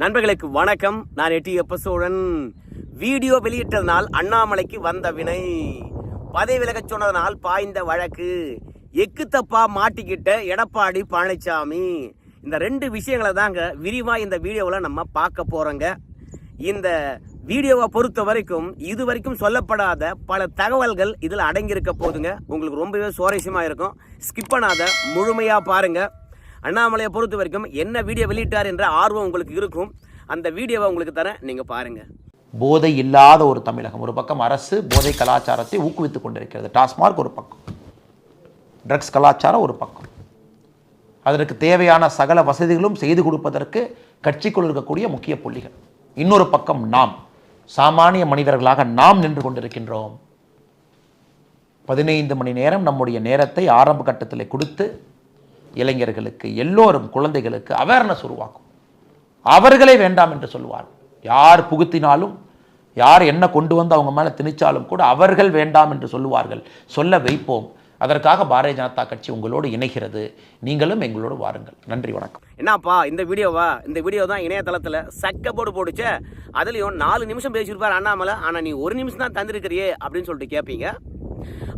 நண்பர்களுக்கு வணக்கம். நான் எட்டி எப்பசோழன். வீடியோ வெளியிட்டதனால் அண்ணாமலைக்கு வந்த வினை. பதவி விலகச் சொன்னதனால் பாய்ந்த வழக்கு. எக்கு தப்பா மாட்டிக்கிட்ட எடப்பாடி பழனிசாமி இந்த ரெண்டு விஷயங்களை தாங்க விரிவாக இந்த வீடியோவில் நம்ம பார்க்க போகிறோங்க இந்த வீடியோவை பொறுத்த வரைக்கும் இது வரைக்கும் சொல்லப்படாத பல தகவல்கள் இதில் அடங்கியிருக்க போதுங்க. உங்களுக்கு ரொம்பவே சுவாரஸ்யமாக இருக்கும். ஸ்கிப் பண்ணாத முழுமையாக பாருங்கள் அண்ணாமலையை பொறுத்த வரைக்கும் என்ன வீடியோ வெளியிட்டார் என்ற ஆர்வம் உங்களுக்கு இருக்கும். அந்த வீடியோவை உங்களுக்கு தரேன். நீங்கள் பாருங்கள் போதை இல்லாத ஒரு தமிழகம். ஒரு பக்கம் அரசு போதை கலாச்சாரத்தை ஊக்குவித்துக் கொண்டிருக்கிறது. டாஸ்மார்க் ஒரு பக்கம். ட்ரக்ஸ் கலாச்சாரம் ஒரு பக்கம். அதற்கு தேவையான சகல வசதிகளும் செய்து கொடுப்பதற்கு கட்சிக்குள் இருக்கக்கூடிய முக்கிய புள்ளிகள். இன்னொரு பக்கம் நாம். சாமானிய மனிதர்களாக நாம் நின்று கொண்டிருக்கின்றோம். பதினைந்து மணி நேரம் நம்முடைய நேரத்தை ஆரம்ப கட்டத்தில் கொடுத்து இளைஞர்களுக்கு எல்லோரும் குழந்தைகளுக்கு அவேர்னஸ் உருவாக்கும். அவர்களே வேண்டாம் என்று சொல்வார் யார் புகுத்தினாலும் யார் என்ன கொண்டு வந்து அவங்க மேலே திணிச்சாலும் கூட அவர்கள் வேண்டாம் என்று சொல்லுவார்கள். சொல்ல வைப்போம். அதற்காக பாரதிய ஜனதா கட்சி உங்களோடு இணைகிறது. நீங்களும் எங்களோடு வாருங்கள். நன்றி வணக்கம். என்னப்பா இந்த வீடியோவா? இந்த வீடியோ தான் இணையதளத்தில் சக்க போடு போடுச்ச. அதுலேயும் நாலு நிமிஷம் பேசியிருப்பார் அண்ணாமலை. ஆனால் நீ ஒரு நிமிஷம் தான் தந்திருக்கிறியே அப்படின்னு சொல்லிட்டு கேட்பீங்க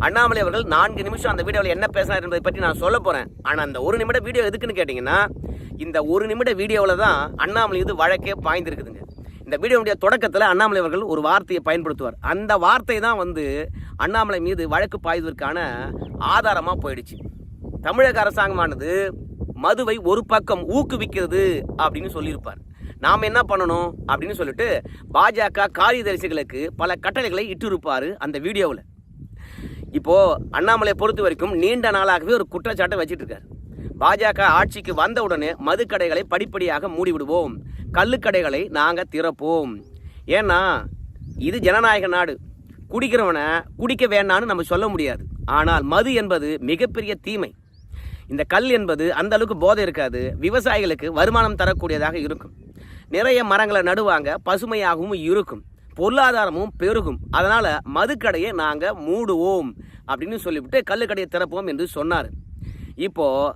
அண்ணாமலை அவர்கள் நான்கு நிமிஷம் அந்த வீடியோவில் என்ன பேசினார் என்பதை பற்றி நான் சொல்ல போகிறேன் ஆனால் அந்த ஒரு நிமிட வீடியோ எதுக்குன்னு கேட்டிங்கன்னா இந்த ஒரு நிமிட வீடியோவில் தான் அண்ணாமலை இது வழக்கே பாய்ந்திருக்குதுங்க. இந்த வீடியோவுடைய தொடக்கத்தில் அண்ணாமலை அவர்கள் ஒரு வார்த்தையை பயன்படுத்துவார். அந்த வார்த்தை தான் வந்து அண்ணாமலை மீது வழக்கு பாய்வதற்கான ஆதாரமாக போயிடுச்சு. தமிழக அரசாங்கமானது மதுவை ஒரு பக்கம் ஊக்குவிக்கிறது அப்படின்னு சொல்லியிருப்பார். நாம் என்ன பண்ணணும் அப்படின்னு சொல்லிட்டு பாஜக காரியதரிசிகளுக்கு பல கட்டளைகளை இட்டிருப்பார் அந்த வீடியோவில். இப்போ அண்ணாமலை பொறுத்த வரைக்கும் நீண்ட நாளாகவே ஒரு குற்றச்சாட்டை வச்சுட்டு இருக்காரு பாஜக ஆட்சிக்கு வந்தவுடனே மதுக்கடைகளை படிப்படியாக மூடிவிடுவோம். கள்ளுக்கடைகளை நாங்கள் திறப்போம். ஏன்னா இது ஜனநாயக நாடு. குடிக்கிறவனை குடிக்க வேண்டான்னு நம்ம சொல்ல முடியாது. ஆனால் மது என்பது மிகப்பெரிய தீமை. இந்த கல் என்பது அந்த அளவுக்கு போதை இருக்காது. விவசாயிகளுக்கு வருமானம் தரக்கூடியதாக இருக்கும். நிறைய மரங்களை நடுவாங்க பசுமையாகவும் இருக்கும். பொருளாதாரமும் பெருகும். அதனால் மதுக்கடையை நாங்கள் மூடுவோம் அப்படின்னு சொல்லிவிட்டு கல்லுக்கடையை திறப்போம் என்று சொன்னார். இப்போது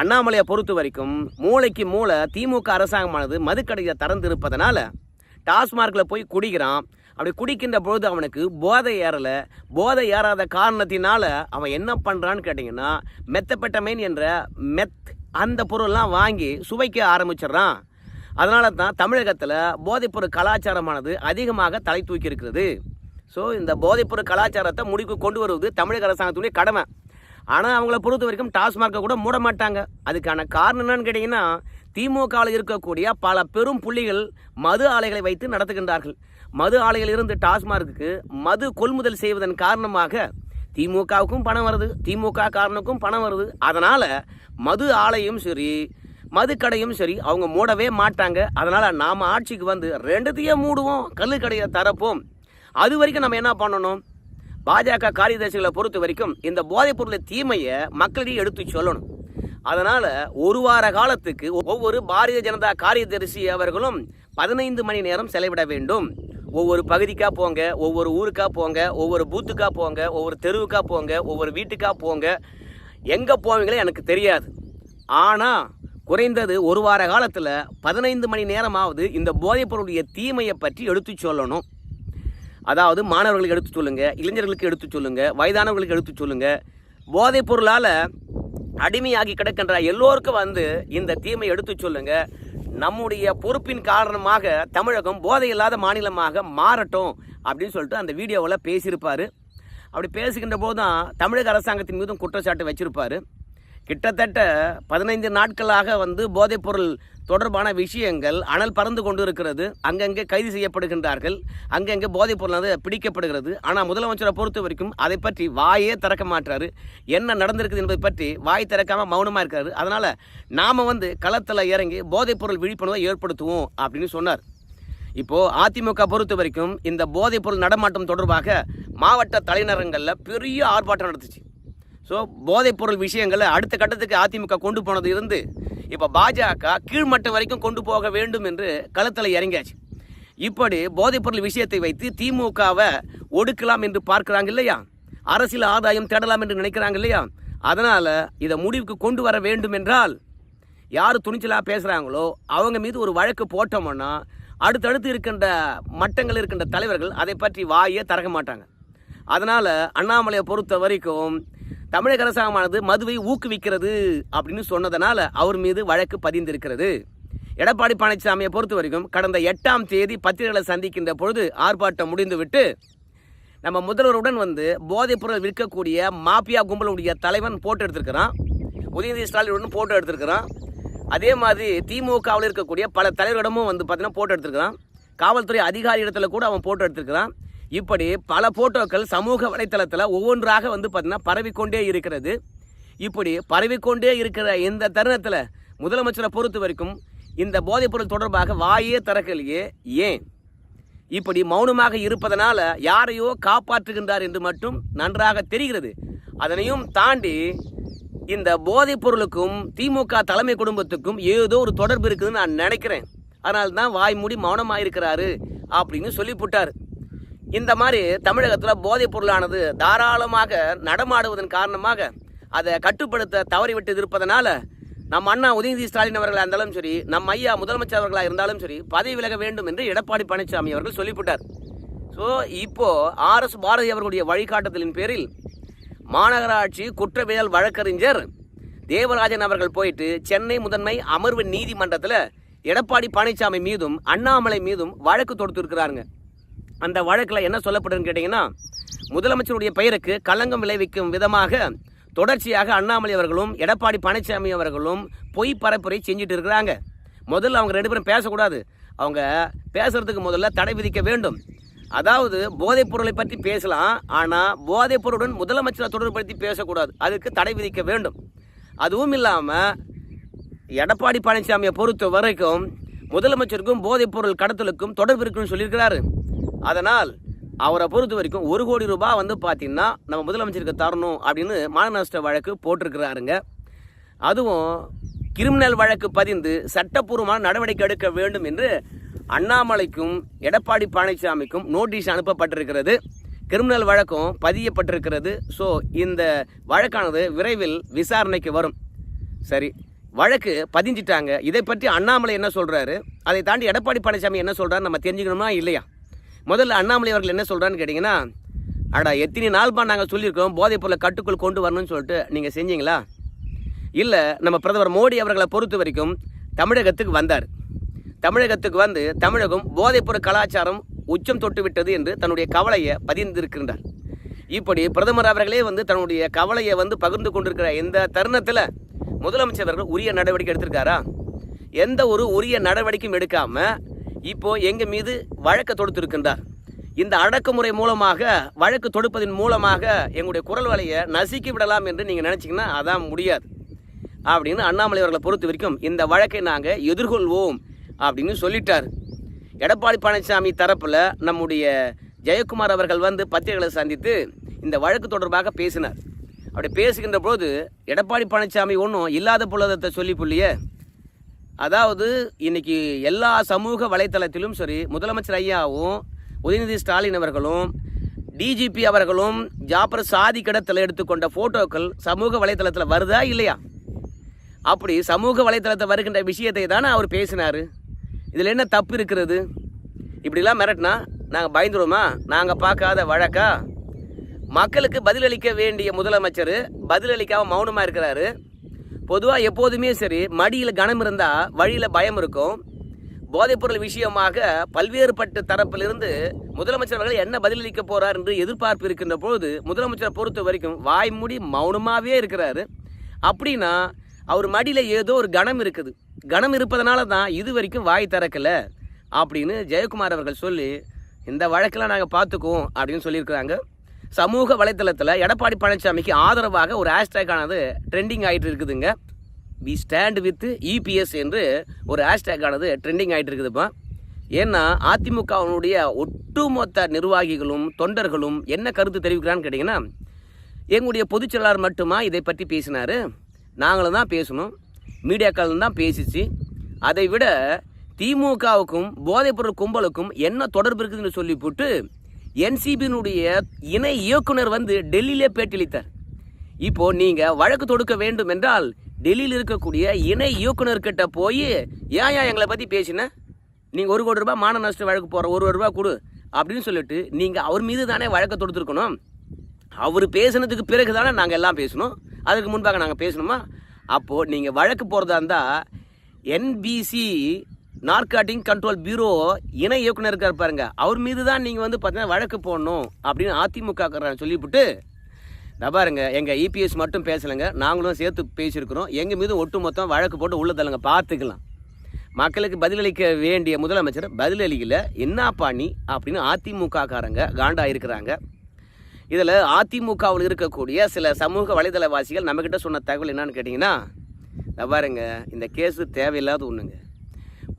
அண்ணாமலையை பொறுத்த வரைக்கும் மூளைக்கு மூளை திமுக அரசாங்கமானது மதுக்கடையை திறந்திருப்பதனால டாஸ்மார்க்கில் போய் குடிக்கிறான். அப்படி குடிக்கின்ற பொழுது அவனுக்கு போதை ஏறலை. போதை ஏறாத காரணத்தினால அவன் என்ன பண்ணுறான்னு கேட்டிங்கன்னா மெத்தப்பெட்டமைன் என்ற மெத் அந்த பொருள்லாம் வாங்கி சுவைக்க ஆரம்பிச்சிடுறான். அதனால தான் தமிழகத்தில் போதைப்பொருள் கலாச்சாரமானது அதிகமாக தலை தூக்கி இருக்கிறது ஸோ இந்த போதைப்பொருள் கலாச்சாரத்தை முடிவுக்கு கொண்டு வருவது தமிழக அரசாங்கத்துடைய கடமை. ஆனால் அவங்கள பொறுத்த வரைக்கும் டாஸ்மார்க்கை கூட மூட மாட்டாங்க. அதுக்கான காரணம் என்னன்னு கேட்டிங்கன்னா திமுகவில் இருக்கக்கூடிய பல பெரும் புள்ளிகள் மது ஆலைகளை வைத்து நடத்துகின்றார்கள். மது ஆலையில் இருந்து டாஸ்மார்க்கு மது கொள்முதல் செய்வதன் காரணமாக திமுகவுக்கும் பணம் வருது. திமுக காரனுக்கும் பணம் வருது. அதனால் மது ஆலையும் சரி மதுக்கடையும் சரி அவங்க மூடவே மாட்டாங்க. அதனால் நாம் ஆட்சிக்கு வந்து ரெண்டுத்தையும் மூடுவோம் கல்லுக்கடையை தரப்போம். அது வரைக்கும் நம்ம என்ன பண்ணணும்? பாஜக காரியதர்சிகளை பொறுத்த வரைக்கும் இந்த போதைப் பொருளை தீமையை மக்களிடையே எடுத்து சொல்லணும். அதனால் ஒரு வார காலத்துக்கு ஒவ்வொரு பாரதிய ஜனதா காரியதரிசி அவர்களும் பதினைந்து மணி நேரம் செலவிட வேண்டும். ஒவ்வொரு பகுதிக்காக போங்க ஒவ்வொரு ஊருக்காக போங்க ஒவ்வொரு பூத்துக்காக போங்க ஒவ்வொரு தெருவுக்காக போங்க ஒவ்வொரு வீட்டுக்காக போங்க. எங்கே போவீங்களோ எனக்கு தெரியாது. ஆனால் குறைந்தது ஒரு வார காலத்தில் பதினைந்து மணி நேரமாவது இந்த போதைப்பொருளுடைய தீமையை பற்றி எடுத்து சொல்லணும். அதாவது மாணவர்களுக்கு எடுத்து சொல்லுங்கள் இளைஞர்களுக்கு எடுத்து சொல்லுங்கள் வயதானவர்களுக்கு எடுத்து சொல்லுங்கள் போதைப் பொருளால் அடிமையாகி கிடக்கின்ற எல்லோருக்கும் வந்து இந்த தீமை எடுத்து சொல்லுங்கள் நம்முடைய பொறுப்பின் காரணமாக தமிழகம் போதை இல்லாத மாநிலமாக மாறட்டும் அப்படின்னு சொல்லிட்டு அந்த வீடியோவில் பேசியிருப்பார். அப்படி பேசுகின்ற போது தான் தமிழக அரசாங்கத்தின் மீதும் குற்றச்சாட்டு வச்சுருப்பார். கிட்டத்தட்ட பதினைந்து நாட்களாக வந்து போதைப்பொருள் தொடர்பான விஷயங்கள் அனல் பறந்து கொண்டு இருக்கிறது அங்கங்கே கைது செய்யப்படுகின்றார்கள். அங்கங்கே போதைப் பொருளானது பிடிக்கப்படுகிறது. ஆனால் முதலமைச்சரை பொறுத்த வரைக்கும் அதை பற்றி வாயே திறக்க மாட்டாரு. என்ன நடந்திருக்குது என்பதை பற்றி வாய் திறக்காமல் மௌனமாக இருக்காரு. அதனால் நாம் வந்து களத்தில் இறங்கி போதைப்பொருள் விழிப்புணர்வை ஏற்படுத்துவோம் அப்படின்னு சொன்னார். இப்போது அதிமுக பொறுத்த வரைக்கும் இந்த போதைப்பொருள் நடமாட்டம் தொடர்பாக மாவட்ட தலைநகரங்களில் பெரிய ஆர்ப்பாட்டம் நடத்துச்சு ஸோ போதைப்பொருள் விஷயங்களை அடுத்த கட்டத்துக்கு அதிமுக கொண்டு போனது இருந்து இப்போ பாஜக கீழ்மட்டம் வரைக்கும் கொண்டு போக வேண்டும் என்று களத்தில் இறங்கியாச்சு. இப்படி போதைப்பொருள் விஷயத்தை வைத்து திமுகவை ஒடுக்கலாம் என்று பார்க்குறாங்க இல்லையா? அரசியல் ஆதாயம் தேடலாம் என்று நினைக்கிறாங்க இல்லையா? அதனால் இதை முடிவுக்கு கொண்டு வர வேண்டும் என்றால் யார் துணிச்சலாக பேசுகிறாங்களோ அவங்க மீது ஒரு வழக்கு போட்டோம்னா அடுத்தடுத்து இருக்கின்ற மட்டங்கள் இருக்கின்ற தலைவர்கள் அதை பற்றி வாயே திறக்க மாட்டாங்க. அதனால் அண்ணாமலையை பொறுத்த வரைக்கும் தமிழக அரசாங்கமானது மதுவை ஊக்குவிக்கிறது அப்படின்னு சொன்னதனால அவர் மீது வழக்கு பதிந்திருக்கிறது. எடப்பாடி பழனிசாமியை பொறுத்த வரைக்கும் கடந்த எட்டாம் தேதி பத்திரிகைகளை சந்திக்கின்ற பொழுது ஆர்ப்பாட்டம் முடிந்துவிட்டு நம்ம முதல்வருடன் வந்து போதைப் பொருள் விற்கக்கூடிய மாஃபியா கும்பலுடைய தலைவன் போட்டோ எடுத்திருக்கிறான். உதயநிதி ஸ்டாலினுடன் போட்டோ எடுத்திருக்கிறான். அதே மாதிரி திமுகவில் இருக்கக்கூடிய பல தலைவரிடமும் வந்து பார்த்தீங்கன்னா போட்டோ எடுத்திருக்கிறான். காவல்துறை அதிகாரி இடத்துல கூட அவன் போட்டோ எடுத்திருக்கிறான். இப்படி பல போட்டோக்கள் சமூக வலைத்தளத்தில் ஒவ்வொன்றாக வந்து பார்த்தீங்கன்னா பரவிக்கொண்டே இருக்கிறது. இப்படி பரவிக்கொண்டே இருக்கிற இந்த தருணத்தில் முதலமைச்சரை பொறுத்த வரைக்கும் இந்த போதைப்பொருள் தொடர்பாக வாயே திறக்கலையே. ஏன்? இப்படி மௌனமாக இருப்பதனால யாரையோ காப்பாற்றுகின்றார் என்று மட்டும் நன்றாக தெரிகிறது. அதனையும் தாண்டி இந்த போதைப் பொருளுக்கும் திமுக தலைமை குடும்பத்துக்கும் ஏதோ ஒரு தொடர்பு இருக்குதுன்னு நான் நினைக்கிறேன். அதனால தான் வாய் மூடி மௌனமாக இருக்கிறாரு அப்படின்னு சொல்லிவிட்டார் இந்த மாதிரி தமிழகத்தில் போதைப் பொருளானது தாராளமாக நடமாடுவதன் காரணமாக அதை கட்டுப்படுத்த தவறிவிட்டு இருப்பதனால நம் அண்ணா உதயநிதி ஸ்டாலின் அவர்களாக இருந்தாலும் சரி நம் ஐயா முதலமைச்சர் அவர்களாக இருந்தாலும் சரி பதவி விலக வேண்டும் என்று எடப்பாடி பழனிசாமி அவர்கள் சொல்லிவிட்டார். ஸோ இப்போ ஆர்எஸ் பாரதி அவர்களுடைய வழிகாட்டுதலின் பேரில் மாநகராட்சி குற்றவியல் வழக்கறிஞர் தேவராஜன் அவர்கள் போயிட்டு சென்னை முதன்மை அமர்வு நீதிமன்றத்தில் எடப்பாடி பழனிசாமி மீதும் அண்ணாமலை மீதும் வழக்கு தொடுத்திருக்கிறாருங்க. அந்த வழக்கில் என்ன சொல்லப்படுதுன்னு கேட்டிங்கன்னா முதலமைச்சருடைய பெயருக்கு களங்கம் விளைவிக்கும் விதமாக தொடர்ச்சியாக அண்ணாமலை அவர்களும் எடப்பாடி பழனிசாமி அவர்களும் பொய் பரப்புரை செஞ்சுட்டு இருக்கிறாங்க. முதல்ல அவங்க ரெண்டு பேரும் பேசக்கூடாது. அவங்க பேசுறதுக்கு முதல்ல தடை விதிக்க வேண்டும். அதாவது போதைப் பொருளை பற்றி பேசலாம் ஆனால் போதைப் பொருளுடன் முதலமைச்சரை தொடர்புபடுத்தி பேசக்கூடாது. அதுக்கு தடை விதிக்க வேண்டும். அதுவும் இல்லாமல் எடப்பாடி பழனிசாமியை பொறுத்த வரைக்கும் முதலமைச்சருக்கும் போதைப் பொருள் கடத்தலுக்கும் தொடர்பு இருக்குன்னு சொல்லியிருக்கிறாரு. அதனால் அவரை பொறுத்த வரைக்கும் ஒரு கோடி ரூபாய் வந்து பார்த்தீங்கன்னா நம்ம முதலமைச்சருக்கு தரணும் அப்படின்னு மான நஷ்ட வழக்கு போட்டிருக்கிறாருங்க. அதுவும் கிரிமினல் வழக்கு பதிந்து சட்டப்பூர்வமான நடவடிக்கை எடுக்க வேண்டும் என்று அண்ணாமலைக்கும் எடப்பாடி பழனிசாமிக்கும் நோட்டீஸ் அனுப்பப்பட்டிருக்கிறது. கிரிமினல் வழக்கும் பதியப்பட்டிருக்கிறது. ஸோ இந்த வழக்கானது விரைவில் விசாரணைக்கு வரும். சரி வழக்கு பதிஞ்சிட்டாங்க. இதை பற்றி அண்ணாமலை என்ன சொல்கிறாரு அதை தாண்டி எடப்பாடி பழனிசாமி என்ன சொல்கிறாரு நம்ம தெரிஞ்சுக்கணுமா இல்லையா? முதல்ல அண்ணாமலை அவர்கள் என்ன சொல்கிறான்னு கேட்டிங்கன்னா அடா எத்தனை நாள்பா நாங்கள் சொல்லியிருக்கோம் போதைப் பொருளை கட்டுக்குள் கொண்டு வரணும்னு சொல்லிட்டு நீங்கள் செஞ்சீங்களா? இல்லை நம்ம பிரதமர் மோடி அவர்களை பொறுத்த வரைக்கும் தமிழகத்துக்கு வந்தார். தமிழகத்துக்கு வந்து தமிழகம் போதைப்பொருள் கலாச்சாரம் உச்சம் தொட்டு விட்டது என்று தன்னுடைய கவலையை பதிந்திருக்கின்றார். இப்படி பிரதமர் அவர்களே வந்து தன்னுடைய கவலையை வந்து பகிர்ந்து கொண்டிருக்கிற இந்த தருணத்தில் முதலமைச்சர் அவர்கள் உரிய நடவடிக்கை எடுத்திருக்காரா? எந்த ஒரு உரிய நடவடிக்கையும் எடுக்காமல் இப்போ எங்க மீது வழக்கு தொடுத்திருக்கின்றார். இந்த அடக்குமுறை மூலமாக வழக்கு தொடுப்பதன் மூலமாக எங்களுடைய குரல் வலையை நசுக்கி விடலாம் என்று நீங்கள் நினச்சிங்கன்னா அதான் முடியாது. அப்படின்னு அண்ணாமலை அவர்களை பொறுத்த வரைக்கும் இந்த வழக்கை நாங்கள் எதிர்கொள்வோம் அப்படின்னு சொல்லிட்டார். எடப்பாடி பழனிசாமி தரப்பில் நம்முடைய ஜெயக்குமார் அவர்கள் வந்து பத்திரிகைகளை சந்தித்து இந்த வழக்கு தொடர்பாக பேசினார். அப்படி பேசுகின்ற போது எடப்பாடி பழனிசாமி ஒன்றும் இல்லாத புலதத்தை சொல்லி புள்ளியே அதாவது இன்னைக்கு எல்லா சமூக வலைத்தளத்திலும் சரி முதலமைச்சர் ஐயாவும் உதயநிதி ஸ்டாலின் அவர்களும் டிஜிபி அவர்களும் ஜாப்பர் சாதி கிடத்தில் எடுத்துக்கொண்ட ஃபோட்டோக்கள் சமூக வலைத்தளத்தில் வருதா இல்லையா? அப்படி சமூக வலைத்தளத்தில் வருகின்ற விஷயத்தை தானே அவர் பேசினார். இதில் என்ன தப்பு இருக்கிறது? இப்படிலாம் மிரட்டினா நாங்கள் பயந்துருவோமா? நாங்கள் பார்க்காத வழக்கா? மக்களுக்கு பதிலளிக்க வேண்டிய முதலமைச்சர் பதிலளிக்காமல் மௌனமாக இருக்கிறாரு. பொதுவாக எப்போதுமே சரி மடியில் கனம் இருந்தால் வழியில் பயம் இருக்கும். போதைப்பொருள் விஷயமாக பல்வேறுபட்ட தரப்பிலிருந்து முதலமைச்சர் அவர்கள் என்ன பதிலளிக்க போறார் என்று எதிர்பார்ப்பு இருக்கின்ற பொழுது முதலமைச்சரை பொறுத்த வரைக்கும் வாய் மூடி மௌனமாகவே இருக்கிறாரு. அப்படின்னா அவர் மடியில் ஏதோ ஒரு கணம் இருக்குது. கணம் இருப்பதனால தான் இது வரைக்கும் வாய் திறக்கல அப்படின்னு ஜெயக்குமார் அவர்கள் சொல்லி இந்த வழக்கெல்லாம் நாங்கள் பார்த்துக்குவோம் அப்படின்னு சொல்லியிருக்கிறாங்க. சமூக வலைத்தளத்தில் எடப்பாடி பழனிசாமிக்கு ஆதரவாக ஒரு ஹேஷ்டேக் ஆனது ட்ரெண்டிங் ஆகிட்டு இருக்குதுங்க வி ஸ்டாண்ட் வித் இபிஎஸ் என்று ஒரு ஹேஷ்டேக் ஆனது ட்ரெண்டிங் ஆகிட்டு இருக்குதுப்பா ஏன்னா அதிமுகவினுடைய ஒட்டுமொத்த நிர்வாகிகளும் தொண்டர்களும் என்ன கருத்து தெரிவிக்கிறான்னு கேட்டிங்கன்னா எங்களுடைய பொதுச் செயலாளர் மட்டுமா இதை பற்றி பேசினார்? நாங்களும் தான் பேசணும். மீடியாக்கள் தான் பேசிச்சு. அதை விட திமுகவுக்கும் போதைப்பொருள் கும்பலுக்கும் என்ன தொடர்பு இருக்குதுன்னு சொல்லி போட்டு என்சிபியினுடைய இணை இயக்குனர் வந்து டெல்லியிலே பேட்டியளித்தார். இப்போ நீங்க வழக்கு தொடுக்க வேண்டும் என்றால் டெல்லியில் இருக்கக்கூடிய இணை இயக்குனர்கிட்ட போய் ஏன் ஏன் எங்களை பற்றி பேசின? நீங்கள் ஒரு கோடி ரூபாய் மான நஷ்ட வழக்கு போகிற ஒரு ரூபா கொடு அப்படின்னு சொல்லிட்டு நீங்கள் அவர் மீது தானே வழக்கை தொடுத்துருக்கணும். அவர் பேசுனதுக்கு பிறகு தானே நாங்கள் எல்லாம் பேசணும். அதுக்கு முன்பாக நாங்கள் பேசணுமா? அப்போது நீங்கள் வழக்கு போகிறதா இருந்தால் என்பிசி நார்காட்டிங் கண்ட்ரோல் பியூரோ இணை இயக்குனர் இருக்கார் பாருங்க. அவர் மீது தான் நீங்கள் வந்து பார்த்தீங்கன்னா வழக்கு போடணும் அப்படின்னு அதிமுக சொல்லிவிட்டு நான் பாருங்க எங்கள் இபிஎஸ் மட்டும் பேசலைங்க. நாங்களும் சேர்த்து பேசியிருக்கிறோம். எங்கள் மீது ஒட்டுமொத்தம் வழக்கு போட்டு உள்ள தள்ளுங்க பார்த்துக்கலாம். மக்களுக்கு பதிலளிக்க வேண்டிய முதலமைச்சர் பதிலளிக்கல. என்ன பாணி அப்படின்னு அதிமுக காரங்க காண்டா இருக்கிறாங்க. இதில் அதிமுகவில் இருக்கக்கூடிய சில சமூக வலைதளவாசிகள் நம்மக்கிட்ட சொன்ன தகவல் என்னன்னு கேட்டிங்கன்னா பாருங்க இந்த கேஸு தேவையில்லாத ஒன்றுங்க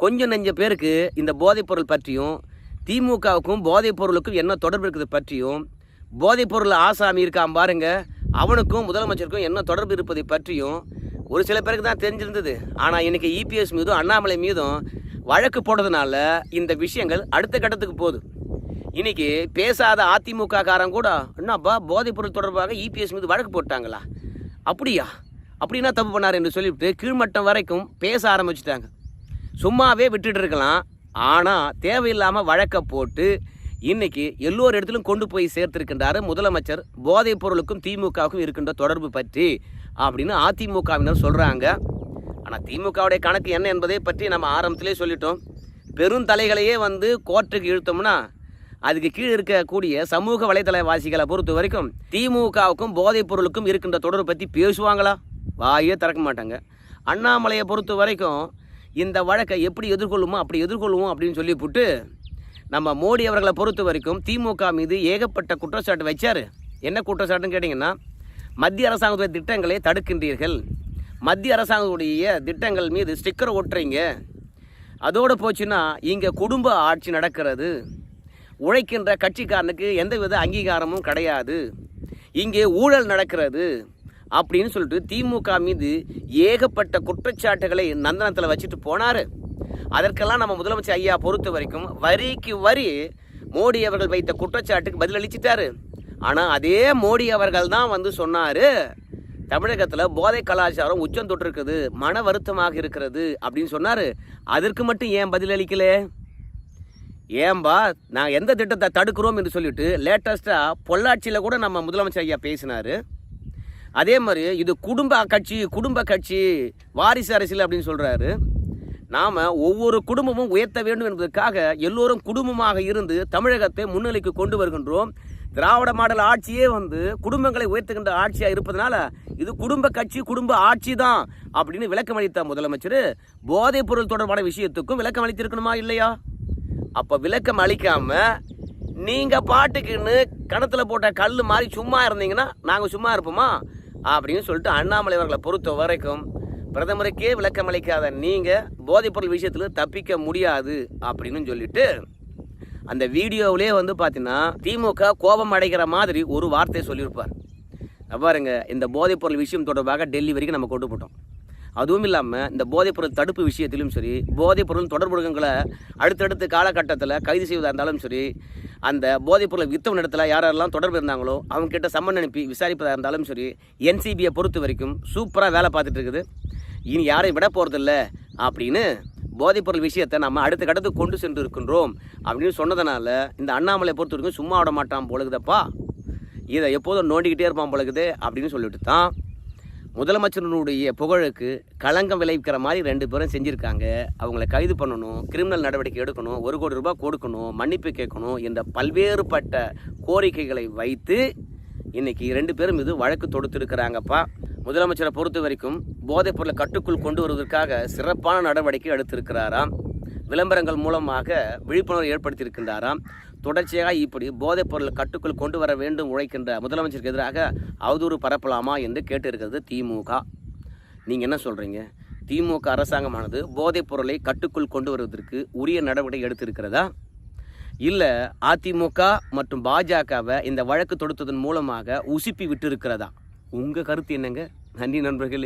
கொஞ்சம் நெஞ்ச பேருக்கு இந்த போதைப்பொருள் பற்றியும் திமுகவுக்கும் போதைப்பொருளுக்கும் என்ன தொடர்பு இருக்குது பற்றியும் போதைப்பொருள் ஆசாமி இருக்கான் பாருங்க அவனுக்கும் முதலமைச்சருக்கும் என்ன தொடர்பு இருப்பதை பற்றியும் ஒரு சில பேருக்கு தான் தெரிஞ்சிருந்தது. ஆனால் இன்றைக்கி இபிஎஸ் மீதும் அண்ணாமலை மீதும் வழக்கு போட்டதுனால இந்த விஷயங்கள் அடுத்த கட்டத்துக்கு போகுது. இன்றைக்கி பேசாத அதிமுக காரன் கூட என்னப்பா போதைப்பொருள் தொடர்பாக இபிஎஸ் மீது வழக்கு போட்டாங்களா? அப்படியா? அப்படின்னா தப்பு பண்ணார் என்று சொல்லிவிட்டு கீழ்மட்டம் வரைக்கும் பேச ஆரம்பிச்சிட்டாங்க. சும்மாவே விட்டுட்டு இருக்கலாம் ஆனால் தேவையில்லாமல் வழக்கை போட்டு இன்னைக்கு எல்லோரு இடத்திலும் கொண்டு போய் சேர்த்திருக்கின்றாரு முதலமைச்சர். போதைப் பொருளுக்கும் திமுகவுக்கும் இருக்கின்ற தொடர்பு பற்றி அப்படின்னு அதிமுகவினர் சொல்கிறாங்க ஆனால் திமுகவுடைய கணக்கு என்ன என்பதை பற்றி நம்ம ஆரம்பத்திலே சொல்லிட்டோம். பெருந்தலைகளையே வந்து கோர்ட்டுக்கு இழுத்தோம்னா அதுக்கு கீழே இருக்கக்கூடிய சமூக வலைதளவாசிகளை பொறுத்த வரைக்கும் திமுகவுக்கும் போதைப் பொருளுக்கும் இருக்கின்ற தொடர்பு பற்றி பேசுவாங்களா? வாயே திறக்க மாட்டாங்க. அண்ணாமலையை பொறுத்த வரைக்கும் இந்த வழக்கை எப்படி எதிர்கொள்ளுமோ அப்படி எதிர்கொள்வோம் அப்படின்னு சொல்லி போட்டு நம்ம மோடி அவர்களை பொறுத்த வரைக்கும் திமுக மீது ஏகப்பட்ட குற்றச்சாட்டு வச்சார். என்ன குற்றச்சாட்டுன்னு கேட்டிங்கன்னா மத்திய அரசாங்கத்துடைய திட்டங்களை தடுக்கின்றீர்கள். மத்திய அரசாங்கத்துடைய திட்டங்கள் மீது ஸ்டிக்கர் ஒட்டுறீங்க. அதோடு போச்சுன்னா இங்கே குடும்ப ஆட்சி நடக்கிறது. உழைக்கின்ற கட்சிக்காரனுக்கு எந்தவித அங்கீகாரமும் கிடையாது. இங்கே ஊழல் நடக்கிறது. அப்படின்னு சொல்லிட்டு திமுக மீது ஏகப்பட்ட குற்றச்சாட்டுகளை நந்தனத்தில் வச்சுட்டு போனார். அதற்கெல்லாம் நம்ம முதலமைச்சர் ஐயா பொறுத்த வரைக்கும் வரிக்கு வரி மோடி அவர்கள் வைத்த குற்றச்சாட்டுக்கு பதிலளிச்சிட்டாரு ஆனால் அதே மோடி அவர்கள் தான் வந்து சொன்னார் தமிழகத்தில் போதை கலாச்சாரம் உச்சம் தொட்டிருக்குது மன வருத்தமாக இருக்கிறது அப்படின்னு சொன்னார். அதற்கு மட்டும் ஏன் பதிலளிக்கலே ஏன்பா நான் எந்த திட்டத்தை தடுக்கிறோம் என்று சொல்லிட்டு லேட்டஸ்ட்டாக பொள்ளாச்சியில் கூட நம்ம முதலமைச்சர் ஐயா பேசினார். அதே மாதிரி இது குடும்ப கட்சி குடும்ப கட்சி வாரிசு அரசியல் அப்படின்னு சொல்கிறாரு நாம் ஒவ்வொரு குடும்பமும் உயர்த்த வேண்டும் என்பதற்காக எல்லோரும் குடும்பமாக இருந்து தமிழகத்தை முன்னிலைக்கு கொண்டு வருகின்றோம். திராவிட மாடல் ஆட்சியே வந்து குடும்பங்களை உயர்த்துகின்ற ஆட்சியாக இருப்பதனால இது குடும்ப கட்சி குடும்ப ஆட்சி தான் அப்படின்னு விளக்கம் அளித்த முதலமைச்சர். போதைப் பொருள் தொடர்பான விஷயத்துக்கும் விளக்கம் அளித்திருக்கணுமா இல்லையா? அப்போ விளக்கம் அளிக்காம நீங்கள் பாட்டுக்குன்னு கணத்தில் போட்ட கல் மாதிரி சும்மா இருந்தீங்கன்னா நாங்கள் சும்மா இருப்போமா? அப்படின்னு சொல்லிட்டு அண்ணாமலை அவர்களை பொறுத்த வரைக்கும் பிரதமருக்கே விளக்கம் அளிக்காத நீங்கள் போதைப்பொருள் விஷயத்தில் தப்பிக்க முடியாது அப்படின்னு சொல்லிட்டு அந்த வீடியோவிலே வந்து பார்த்தீங்கன்னா திமுக கோபம் அடைகிற மாதிரி ஒரு வார்த்தையை சொல்லியிருப்பார். பாருங்க இந்த போதைப்பொருள் விஷயம் தொடர்பாக டெல்லி வரைக்கும் நம்ம கொண்டு போட்டோம். அதுவும் இல்லாமல் இந்த போதைப்பொருள் தடுப்பு விஷயத்திலும் சரி போதைப்பொருள் தொடர்புகளை அடுத்தடுத்த காலகட்டத்தில் கைது செய்வதாக இருந்தாலும் சரி அந்த போதைப்பொருளை வித்தவன் இடத்துல யாரெல்லாம் தொடர்பு இருந்தாங்களோ அவங்க கிட்ட சம்மன் அனுப்பி விசாரிப்பதாக இருந்தாலும் சரி என்சிபியை பொறுத்த வரைக்கும் சூப்பராக வேலை பார்த்துட்டு இருக்குது. இனி யாரையும் விட போகிறதில்ல அப்படின்னு போதைப்பொருள் விஷயத்தை நம்ம அடுத்த கட்டத்துக்கு கொண்டு சென்று இருக்கின்றோம் அப்படின்னு சொன்னதுனால இந்த அண்ணாமலை பொறுத்த வரைக்கும் சும்மா விட மாட்டான் போலுக்குதப்பா இதை எப்போதும் நோண்டிக்கிட்டே இருப்பான் போலக்குது அப்படின்னு சொல்லிட்டு தான் முதலமைச்சரனுடைய புகழுக்கு களங்கம் விளைவிக்கிற மாதிரி ரெண்டு பேரும் செஞ்சுருக்காங்க. அவங்கள கைது பண்ணணும் கிரிமினல் நடவடிக்கை எடுக்கணும் ஒரு கோடி ரூபாய் கொடுக்கணும் மன்னிப்பு கேட்கணும் என்ற பல்வேறுபட்ட கோரிக்கைகளை வைத்து இன்றைக்கி ரெண்டு பேரும் இது வழக்கு தொடுத்திருக்கிறாங்கப்பா. முதலமைச்சரை பொறுத்த வரைக்கும் போதைப் பொருளை கட்டுக்குள் கொண்டு வருவதற்காக சிறப்பான நடவடிக்கை எடுத்திருக்கிறாராம். விளம்பரங்கள் மூலமாக விழிப்புணர்வு ஏற்படுத்தியிருக்கின்றாராம். தொடர்ச்சியாக இப்படி போதைப் பொருளை கட்டுக்குள் கொண்டு வர வேண்டும் உழைக்கின்ற முதலமைச்சருக்கு எதிராக அவதூறு பரப்பலாமா என்று கேட்டிருக்கிறது திமுக. நீங்கள் என்ன சொல்கிறீங்க திமுக அரசாங்கமானது போதைப் பொருளை கட்டுக்குள் கொண்டு வருவதற்கு உரிய நடவடிக்கை எடுத்திருக்கிறதா? இல்லை அதிமுக மற்றும் பாஜகவை இந்த வழக்கு தொடுத்ததன் மூலமாக உசுப்பி விட்டு இருக்கிறதா உங்கள் கருத்து என்னங்க? நன்றி நண்பர்களே.